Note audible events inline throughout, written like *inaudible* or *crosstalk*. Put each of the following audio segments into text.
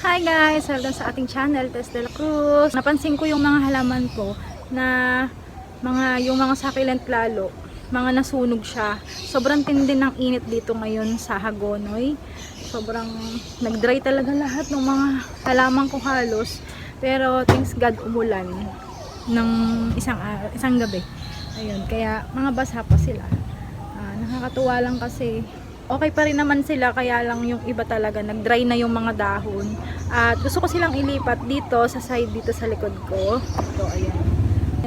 Hi guys! Welcome sa ating channel, Tess de la Cruz. Napansin ko yung mga halaman ko na mga, yung mga succulent lalo, mga nasunog siya. Sobrang tindi ng init dito ngayon sa Hagonoy. Sobrang nag-dry talaga lahat ng mga halaman ko halos. Pero thanks God umulan ng isang, araw- isang gabi. Ayun, kaya mga basa pa sila. Ah, nakakatuwa lang kasi okay pa rin naman sila kaya lang yung iba talaga nag-dry na yung mga dahon. At gusto ko silang ilipat dito sa side dito sa likod ko. Ito ayan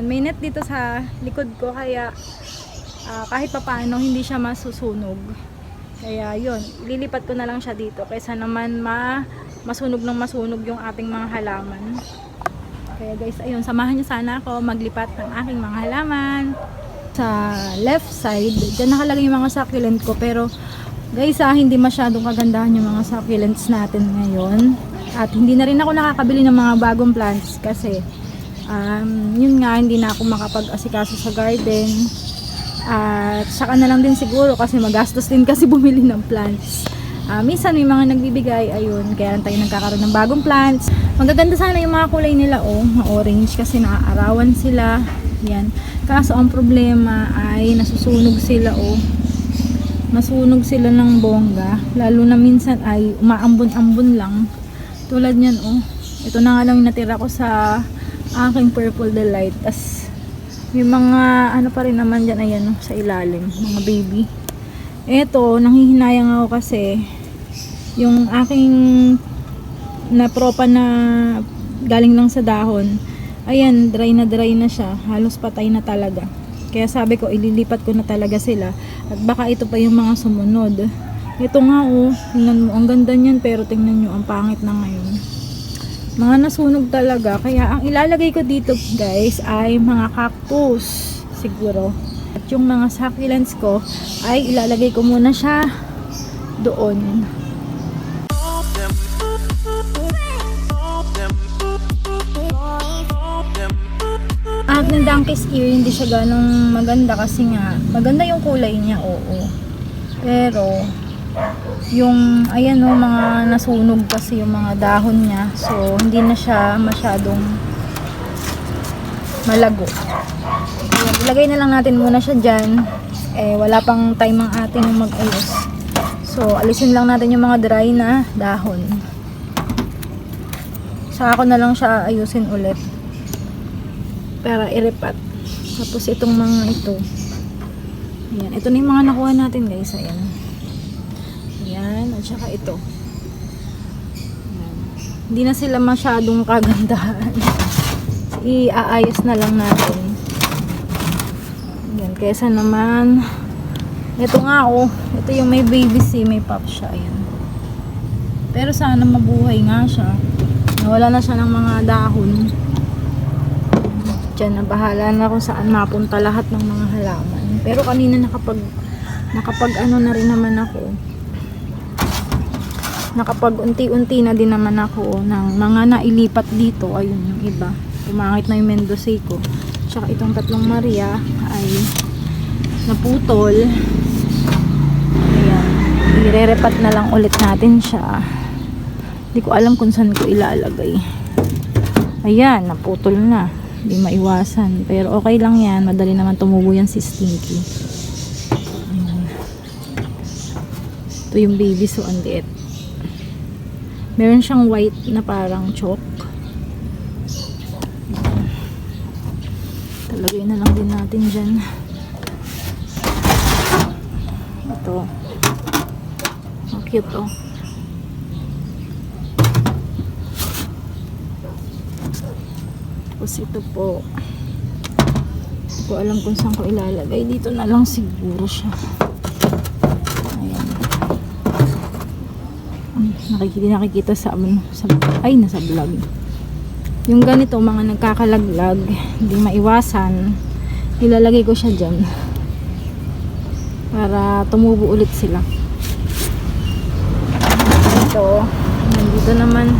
may net dito sa likod ko kaya ah, kahit papaano hindi siya masusunog. Kaya yun ililipat ko na lang siya dito kaysa naman ma masunog ng masunog yung ating mga halaman. Kaya guys ayun samahan niyo sana ako maglipat ng aking mga halaman. Sa left side, dyan nakalagay yung mga succulent ko pero guys ah, hindi masyadong kagandahan yung mga succulents natin ngayon. At hindi na rin ako nakakabili ng mga bagong plants kasi um, yun nga hindi na ako makapag-asikaso sa garden. At saka na lang din siguro kasi magastos din kasi *laughs* bumili ng plants. Ah, minsan may mga nagbibigay ayun kaya tayo nagkakaroon ng bagong plants. Magaganda sana yung mga kulay nila oh orange kasi naaarawan sila. Yan. Kaso ang problema ay nasusunog sila oh masunog sila ng bongga lalo na minsan ay umaambon-ambon lang. Tulad niyan oh. Ito na nga lang yung natira ko sa aking purple delight tas may mga ano pa rin naman dyan ayan oh, sa ilalim mga baby. Eto nanghihinayang ako kasi yung aking na propa na galing lang sa dahon ayan dry na dry na siya. Halos patay na talaga. Kaya sabi ko ililipat ko na talaga sila at baka ito pa yung mga sumunod. Ito nga oh. Tingnan mo ang ganda niyan pero tingnan nyo ang pangit na ngayon. Mga nasunog talaga. Kaya ang ilalagay ko dito guys ay mga cactus siguro. At yung mga succulents ko ay ilalagay ko muna siya doon At ng donkey's ear, hindi siya ganong maganda kasi nga, maganda yung kulay niya, oo. Pero, yung, ayan o, mga nasunog kasi yung mga dahon niya. So, hindi na siya masyadong malago. Ayan, ilagay na lang natin muna siya dyan. Eh, wala pang time ang ating mag-ayos. So, alisin lang natin yung mga dry na dahon. Saka ko na lang siya ayusin ulit para iripat. Tapos itong mga ito. Ayan. Ito na yung mga nakuha natin guys. Ayan. Ayan. At saka ito. Ayan. Hindi na sila masyadong kagandahan. *laughs* Iaayos na lang natin. Ayan. Kesa naman ito nga oh. Ito yung may baby C. May pop siya. Ayan. Pero sana mabuhay nga siya. Nawala na siya ng mga dahon dyan na bahala na kung saan mapunta lahat ng mga halaman. Pero kanina nakapag nakapag ano na rin naman ako. Nakapag unti-unti na din naman ako ng mga nailipat dito. Ayun yung iba. Pumangit na yung Mendoza ko. Tsaka itong tatlong Maria ay naputol. Ayan. Irerepat na lang ulit natin siya. Hindi ko alam kung saan ko ilalagay. Ayan naputol na hindi maiwasan. Pero okay lang yan. Madali naman tumubo yan si Stinky. Ito yung baby so ang liit. Meron siyang white na parang chalk. Talagay na lang din natin dyan. Ito. Ang cute oh. Tapos ito po. Hindi ko alam kung saan ko ilalagay. Dito na lang siguro siya. Ayan. Nakikita, nakikita sa, ano, sa ay nasa vlog. Yung ganito mga nagkakalaglag, hindi maiwasan. Ilalagay ko siya dyan. Para tumubo ulit sila. Ito. Nandito naman.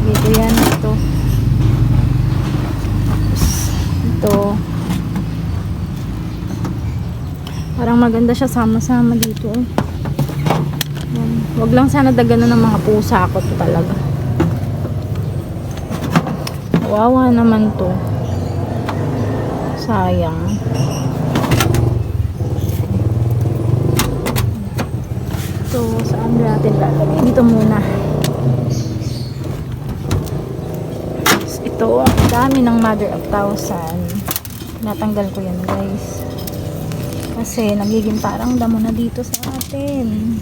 Nandito yan. Ito dito. Parang maganda siya sama-sama dito. Eh. Wag lang sana daganan ng mga pusa ko to talaga. Wawa naman to. Sayang. So, saan natin lalagay? Dito muna. Ito, dami ng mother of thousand. Natanggal ko yan guys. Kasi nagiging parang damo na dito sa atin.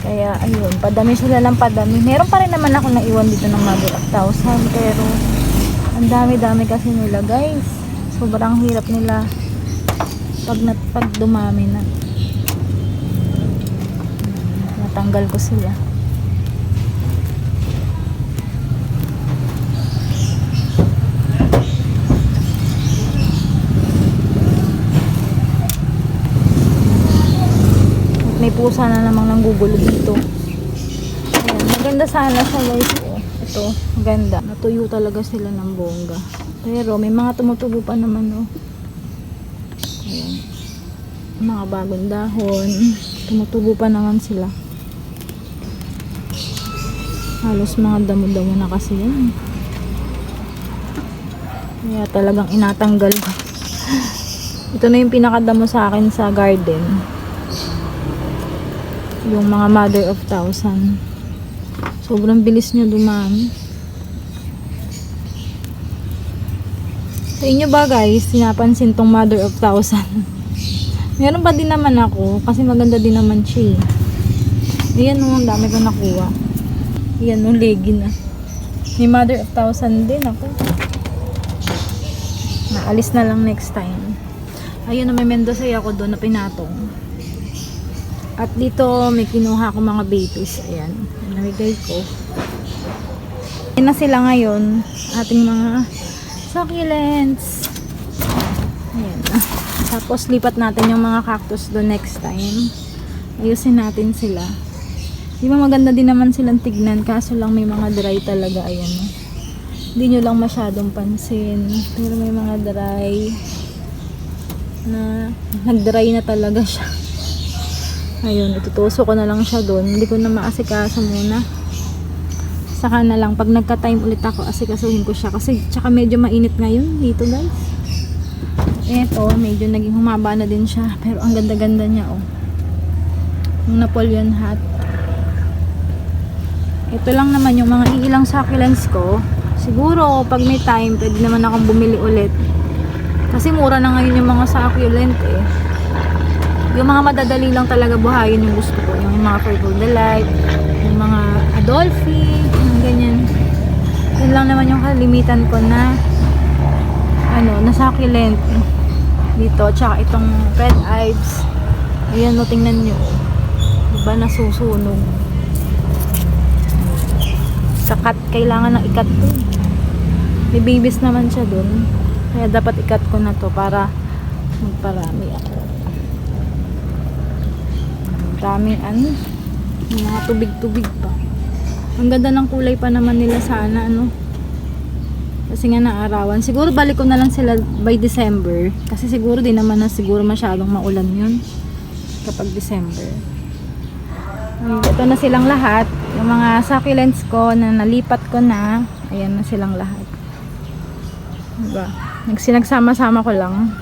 Kaya ayun, padami sila lang padami. Meron pa rin naman ako naiwan dito ng mother of thousand. Pero ang dami-dami kasi nila guys. Sobrang hirap nila pag, pag dumami na. Natanggal ko sila. May pusa na namang nanggugulo dito. Ayan, maganda sana sa guys. Ito, maganda. Natuyo talaga sila ng bongga. Pero may mga tumutubo pa naman oh. Mga bagong dahon. Tumutubo pa naman sila. Halos mga damo-damo na kasi yan. Kaya talagang inatanggal. Ito na yung pinakadamo sa akin sa garden. Yung mga mother of thousand. Sobrang bilis niya dumami. Sa inyo ba guys, sinapansin tong mother of thousand? *laughs* Meron pa din naman ako, kasi maganda din naman siya eh. Ayan oh, ang dami ko nakuha. Ayan oh, legi na. May mother of thousand din ako. Naalis na lang next time. Ayun, may mendosay ako doon na pinatong. At dito, may kinuha ko mga babies. Ayan, namigay ko. Ayan na sila ngayon, ating mga succulents. Ayan. Tapos, lipat natin yung mga cactus doon next time. Ayusin natin sila. Di ba maganda din naman silang tignan, kaso lang may mga dry talaga. Ayan. Hindi nyo lang masyadong pansin. Pero may mga dry na nag-dry na talaga siya. Ayun, itutuso ko na lang siya doon. Hindi ko na maasikaso muna. Saka na lang, pag nagka-time ulit ako, asikasuhin ko siya. Kasi, tsaka medyo mainit ngayon dito guys. Eto, medyo naging humaba na din siya. Pero ang ganda-ganda niya, oh. Yung Napoleon hat. Ito lang naman yung mga iilang succulents ko. Siguro, pag may time, pwede naman akong bumili ulit. Kasi mura na ngayon yung mga succulent eh. Yung mga madadali lang talaga buhayin yung gusto ko. Yung mga Delight, yung mga Adolphi, yung ganyan. Yun lang naman yung kalimitan ko na ano, na succulent dito. Tsaka itong Red Ives. Ayan, no, tingnan nyo. Diba nasusunog? Kakat, kailangan ng ikat to. May babies naman siya dun. Kaya dapat ikat ko na to para magparami ako. Daming ano, mga tubig-tubig pa. Ang ganda ng kulay pa naman nila sana ano. Kasi nga naarawan. Siguro balik ko na lang sila by December. Kasi siguro di naman na siguro masyadong maulan yun. Kapag December. Ito na silang lahat. Yung mga succulents ko na nalipat ko na. Ayan na silang lahat. Diba? Nagsinagsama-sama ko lang.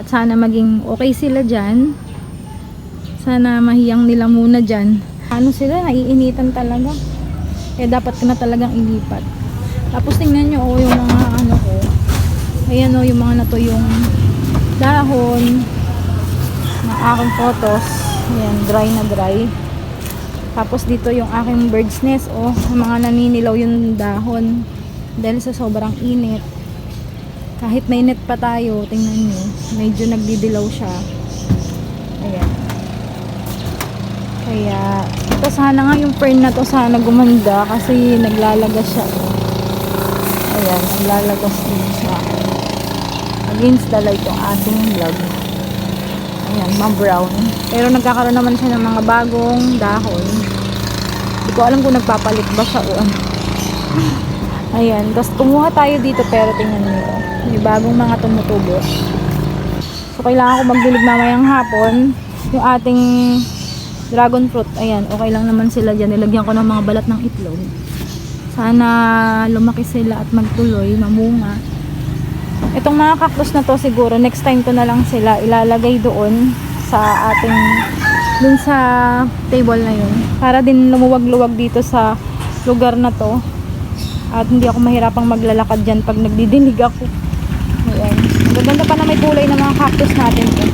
At sana maging okay sila dyan. Sana mahiyang nila muna dyan. Ano sila? Naiinitan talaga. Kaya dapat ko na talagang ilipat. Tapos tingnan nyo oh, yung mga ano ko. Ayan oh, yung mga natuyong dahon na aking photos. Ayan, dry na dry. Tapos dito yung aking bird's nest oh, yung mga naninilaw yung dahon dahil sa sobrang init. Kahit mainit pa tayo, tingnan nyo, medyo nagdidilaw siya. Ayan. Kaya, ito sana nga yung fern na to sana gumanda kasi naglalagas siya. Ayan, naglalagas din siya. Against the light yung ating vlog. Ayan, ma-brown. Pero nagkakaroon naman siya ng mga bagong dahon. Hindi ko alam kung nagpapalit ba siya o ano. Ayan, tapos kumuha tayo dito pero tingnan nyo. May bagong mga tumutubo. So, kailangan ko magdilig mamayang hapon. Yung ating Dragon fruit, ayan, okay lang naman sila dyan. Nilagyan ko ng mga balat ng itlog. Sana lumaki sila at magtuloy, mamunga. Itong mga cactus na to siguro, next time ko na lang sila ilalagay doon sa ating, dun sa table na yun. Para din lumuwag-luwag dito sa lugar na to. At hindi ako mahirapang maglalakad dyan pag nagdidinig ako. Ayan. Ang ganda pa na may kulay ng mga cactus natin. Eh.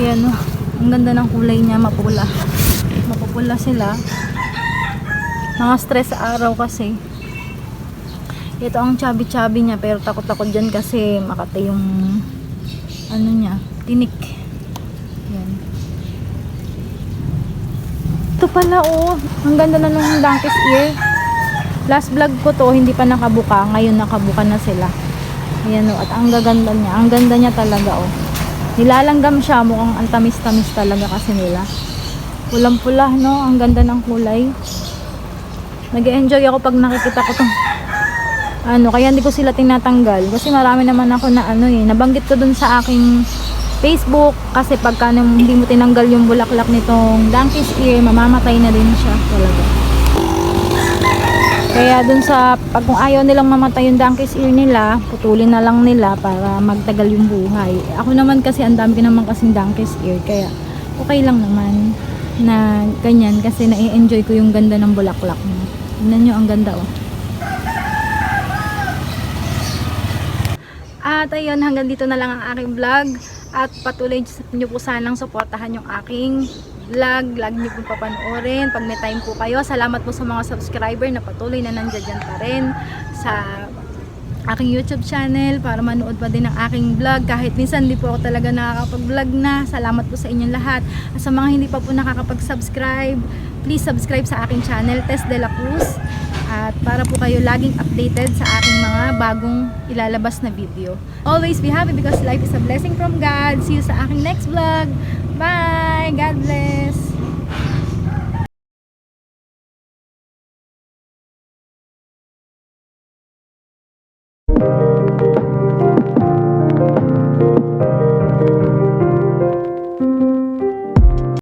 Ayan o. Ang ganda ng kulay niya, mapula. Mapupula sila. Mga stress araw kasi. Ito ang chubby-chubby niya pero takot-takot dyan kasi makati yung ano niya, tinik. Yan. Ito pala oh, ang ganda na ng donkey's ear. Last vlog ko to, hindi pa nakabuka. Ngayon nakabuka na sila. Ayan oh, at ang gaganda niya. Ang ganda niya talaga oh. Nilalanggam siya, mukhang ang tamis-tamis talaga kasi nila. Pulang-pula, no? Ang ganda ng kulay. Nag-enjoy ako pag nakikita ko tong ano, kaya hindi ko sila tinatanggal kasi marami naman ako na ano eh, nabanggit ko dun sa aking Facebook kasi pagka nam- hindi mo tinanggal yung bulaklak nitong donkey's ear, mamamatay na din siya talaga. Kaya dun sa, pag kung ayaw nilang mamatay yung donkey's ear nila, putulin na lang nila para magtagal yung buhay. Ako naman kasi, ang dami naman kasing donkey's ear, kaya okay lang naman na ganyan kasi na-enjoy ko yung ganda ng bulaklak mo. Tingnan nyo, ang ganda oh. At ayun, hanggang dito na lang ang aking vlog. At patuloy nyo po sanang suportahan yung aking vlog. Lagi nyo po papanoorin. Pag may time po kayo, salamat po sa mga subscriber na patuloy na nandiyan dyan pa rin sa aking YouTube channel para manood pa din ng aking vlog. Kahit minsan hindi po ako talaga nakakapag-vlog na. Salamat po sa inyong lahat. At sa mga hindi pa po nakakapag-subscribe, please subscribe sa aking channel, Tess De La Cruz. At para po kayo laging updated sa aking mga bagong ilalabas na video. Always be happy because life is a blessing from God. See you sa aking next vlog. Bye! God bless!